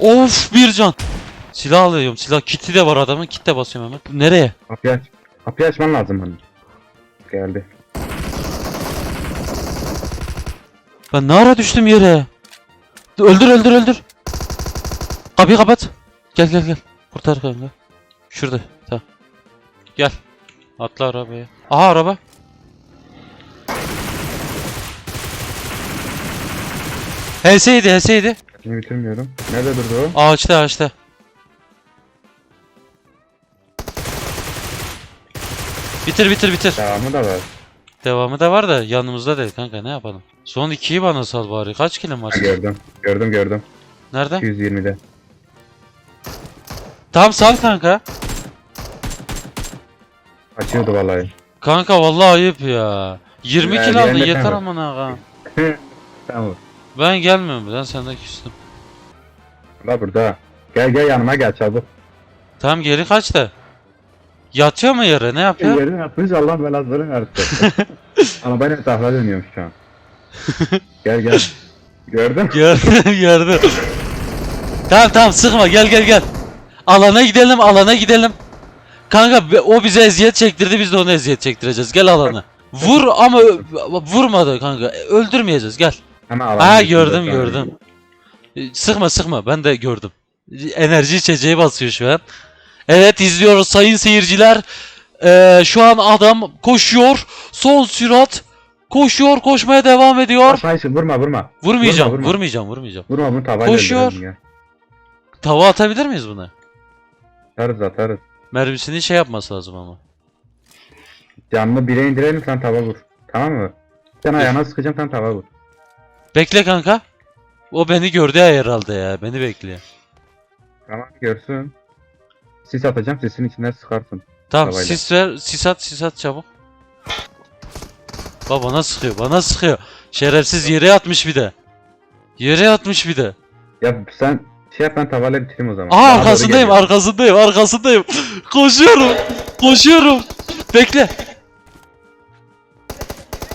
Of bir can. Silah alıyorum silah. Kiti de var adamın. Kit de basıyorum hemen. Nereye? Kapıyı aç. Kapıyı açman lazım hani. Geldi. Ben ne ara düştüm yere? Öldür öldür öldür. Kapıyı kapat. Gel gel gel. Kurtar kanka. Şurada. Tamam. Gel. Atla arabaya. Aha araba. HS'ydi HS'ydi. Şimdi bitirmiyorum. Nerede durdu o? Ağaçta ağaçta. Bitir bitir bitir. Devamı da var. Devamı da var da yanımızda değil kanka ne yapalım. Son ikiyi bana sal bari. Kaç kilim var? Ha, gördüm. Gördüm gördüm. Nerede? 220'de. Tamam sal kanka. Açıyordu vallahi. Kanka vallahi ayıp ya. 20 Ya, kilo aldın yeter sen aman ağa. tamam. Ben gelmiyorum ben senden küstüm. La burada. Gel gel yanıma gel çabuk. Tamam geri kaç da. Yatıyor mu yere ne yapıyor? Yerin atmış Allah belasını versin. Ama ben etrafına dönüyorum şu an. gel gel. Gördün? Gördüm gördüm. Tamam tamam sıkma gel gel gel. Alana gidelim alana gidelim. Kanka o bize eziyet çektirdi biz de ona eziyet çektireceğiz. Gel alana. Vur ama vurmadı kanka. Öldürmeyeceğiz gel. Hemen alan Ha gördüm gördüm. E, Sıkma sıkma ben de gördüm. Enerji içeceği basıyor şu an. Evet izliyoruz sayın seyirciler. Ee, şu an adam koşuyor. Son sürat. Koşuyor koşmaya devam ediyor. Aşağı için vurma vurma. Vurmayacağım Vurma, vurma. vurmayacağım vurmayacağım. Vurma bunu tavayla Koşuyor. Tava atabilir miyiz buna? Atarız atarız. Mermisini şey yapması lazım ama. Canlı bire indirelim sen tava vur. Tamam mı? Sen ayağına sıkacağım sen tava vur. Bekle kanka. O beni gördü ya herhalde ya. Beni bekliyor. Tamam görsün. Sis atacağım sesin içinden sıkarsın. Tamam Tavayla. sis ver. Sis at sis at çabuk. Baba bana sıkıyor bana sıkıyor. Şerefsiz yere atmış bir de. Yere atmış bir de. Ya sen şey yap ben tavayla bitireyim o zaman. Aa doğru arkasındayım geliyor. arkasındayım arkasındayım. Koşuyorum. Koşuyorum. Bekle.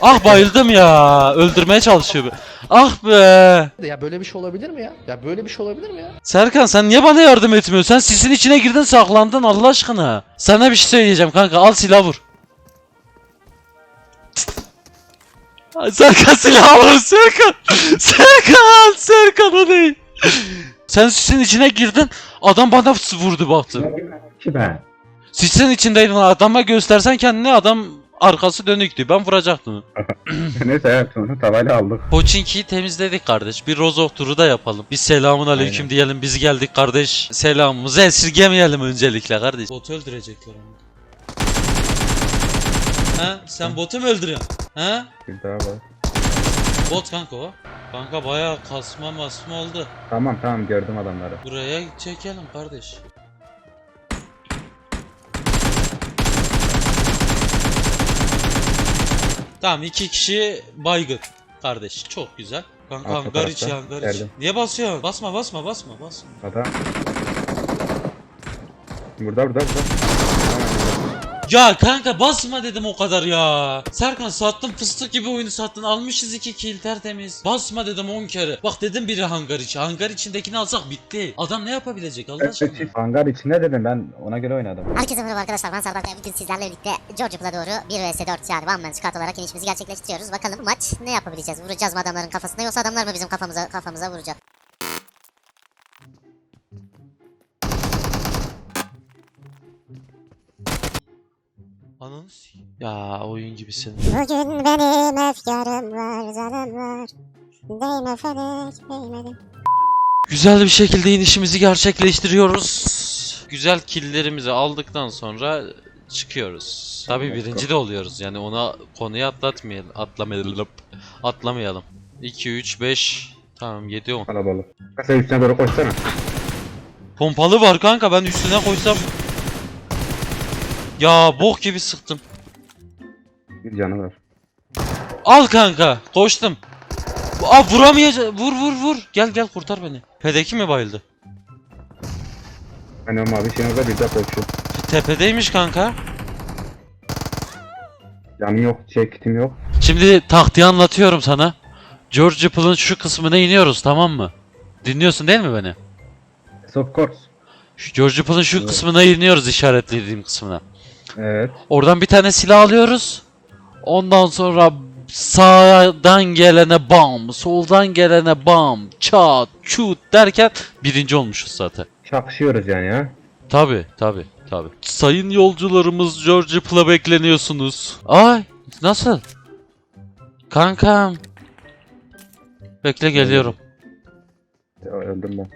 Ah bayıldım ya. Öldürmeye çalışıyor. be. Ah be. Ya böyle bir şey olabilir mi ya? Ya böyle bir şey olabilir mi ya? Serkan sen niye bana yardım etmiyorsun? Sen sisin içine girdin saklandın Allah aşkına. Sana bir şey söyleyeceğim kanka al silah vur. Serkan silah vur Serkan. Serkan Serkan o değil. Sen sisin içine girdin adam bana vurdu baktı. Ki ben. Sisin içindeydin adama göstersen kendini adam arkası dönüktü ben vuracaktım. Neyse evet onu tavayla aldık. Poçinki'yi temizledik kardeş. Bir rozok turu da yapalım. Bir selamun aleyküm Aynen. diyelim. Biz geldik kardeş. Selamımızı esirgemeyelim öncelikle kardeş. Botu öldürecekler onu. Ha? Sen botu mu öldürüyorsun? Ha? Bir daha var. Bot kanka o. Kanka bayağı kasma masma oldu. Tamam tamam gördüm adamları. Buraya çekelim kardeş. Tamam iki kişi baygın kardeş çok güzel. Kanka Arka hangar tarafta, içi hangar içi. geldim. Niye basıyorsun? Basma basma basma basma. Adam. Burada burada burada. Ya kanka basma dedim o kadar ya. Serkan sattın fıstık gibi oyunu sattın. Almışız iki kill tertemiz. Basma dedim 10 kere. Bak dedim biri hangar içi. Hangar içindekini alsak bitti. Adam ne yapabilecek Allah aşkına? Hangar içinde dedim ben ona göre oynadım. Herkese merhaba arkadaşlar ben Serdar. Bugün sizlerle birlikte George Pool'a doğru 1 vs 4 yani one man squad olarak inişimizi gerçekleştiriyoruz. Bakalım bu maç ne yapabileceğiz? Vuracağız mı adamların kafasına yoksa adamlar mı bizim kafamıza kafamıza vuracak? Ya oyun gibisin. Bugün benim efkarım var, zalim var. Değme felek, değmedi. Güzel bir şekilde inişimizi gerçekleştiriyoruz. Güzel killlerimizi aldıktan sonra çıkıyoruz. Tabi birinci de oluyoruz yani ona konuyu atlatmayalım. Atlamayalım. Atlamayalım. 2 3 5 tamam 7 10. Kalabalık. Sen üstüne doğru koşsana. Pompalı var kanka ben üstüne koysam. Ya bok gibi sıktım. Bir canı var. Al kanka koştum. Aa vuramayacağım. Vur vur vur. Gel gel kurtar beni. Pedeki mi bayıldı? Hani o mavi şeyin orada bir de koşuyor. Tepedeymiş kanka. Canı yok, şey kitim yok. Şimdi taktiği anlatıyorum sana. George Apple'ın şu kısmına iniyoruz tamam mı? Dinliyorsun değil mi beni? Yes of course. Şu George Bull'un şu Evet. kısmına iniyoruz işaretlediğim kısmına. Evet. Oradan bir tane silah alıyoruz. Ondan sonra sağdan gelene bam, soldan gelene bam, çat, çut derken birinci olmuşuz zaten. Çakışıyoruz yani ya. Tabi tabi tabi. Sayın yolcularımız George Bull'a bekleniyorsunuz. Ay nasıl? Kankam. Bekle geliyorum. Ya, Öldüm ben.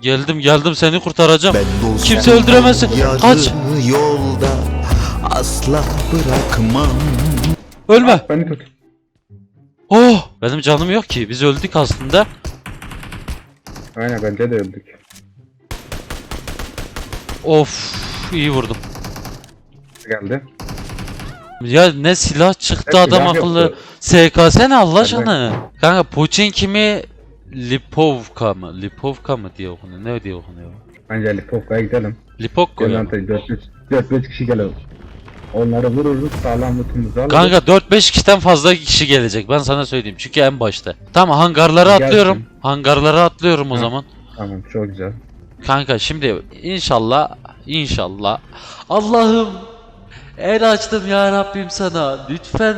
Geldim geldim seni kurtaracağım. Kimse öldüremezsin. Kaç. yolda asla bırakmam. Ölme. Beni tut. Oh benim canım yok ki. Biz öldük aslında. Aynen bence de öldük. Of iyi vurdum. Geldi. Ya ne silah çıktı Ne adam silah akıllı. yoktu. SKS ne Allah aşkına? Kanka Pochinki mi Lipovka mı? Lipovka mı diye okunuyor? Ne diye okunuyor? Bence Lipovka'ya gidelim. Lipokko ya. Gelen 4-5 kişi gelelim. Onları vururuz sağlam lootumuzu alırız. Kanka 4-5 kişiden fazla kişi gelecek ben sana söyleyeyim çünkü en başta. Tamam hangarlara Gelsin. atlıyorum. Hangarlara atlıyorum o Hı. zaman. Tamam çok güzel. Kanka şimdi inşallah inşallah Allah'ım el açtım ya Rabbim sana lütfen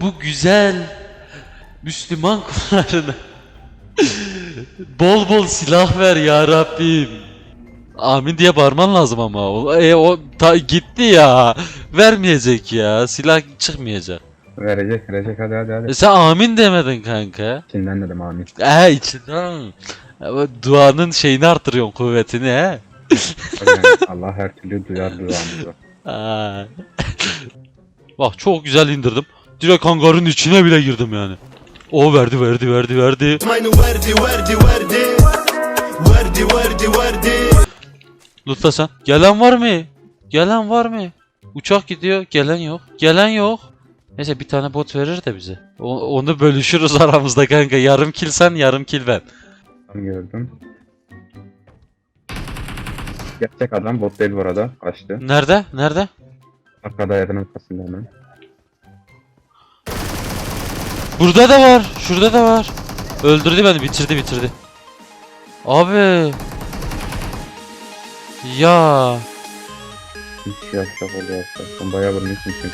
bu güzel Müslüman kullarına bol bol silah ver ya Rabbim. Amin diye bağırman lazım ama. O, e, o ta, gitti ya. Vermeyecek ya. Silah çıkmayacak. Verecek verecek hadi hadi hadi. E sen amin demedin kanka. İçinden dedim amin. He içinden. Ama Duanın şeyini artırıyorsun kuvvetini he. Yani Allah her türlü duyar duamızı. Aa. Bak çok güzel indirdim. Direkt hangarın içine bile girdim yani. O verdi verdi verdi verdi. Verdi verdi verdi. Verdi verdi verdi. Lütfen sen. Gelen var mı? Gelen var mı? Uçak gidiyor. Gelen yok. Gelen yok. Neyse bir tane bot verir de bize. O- onu bölüşürüz aramızda kanka. Yarım kill sen yarım kill ben. Gördüm. Gerçek adam bot değil bu arada. Kaçtı. Nerede? Nerede? Arkada yatın arkasında hemen. Burada da var. Şurada da var. Öldürdü beni. Bitirdi bitirdi. Abi. Ya. Hiç şey yapacak oluyor. Ben bayağı vurmuşum çünkü.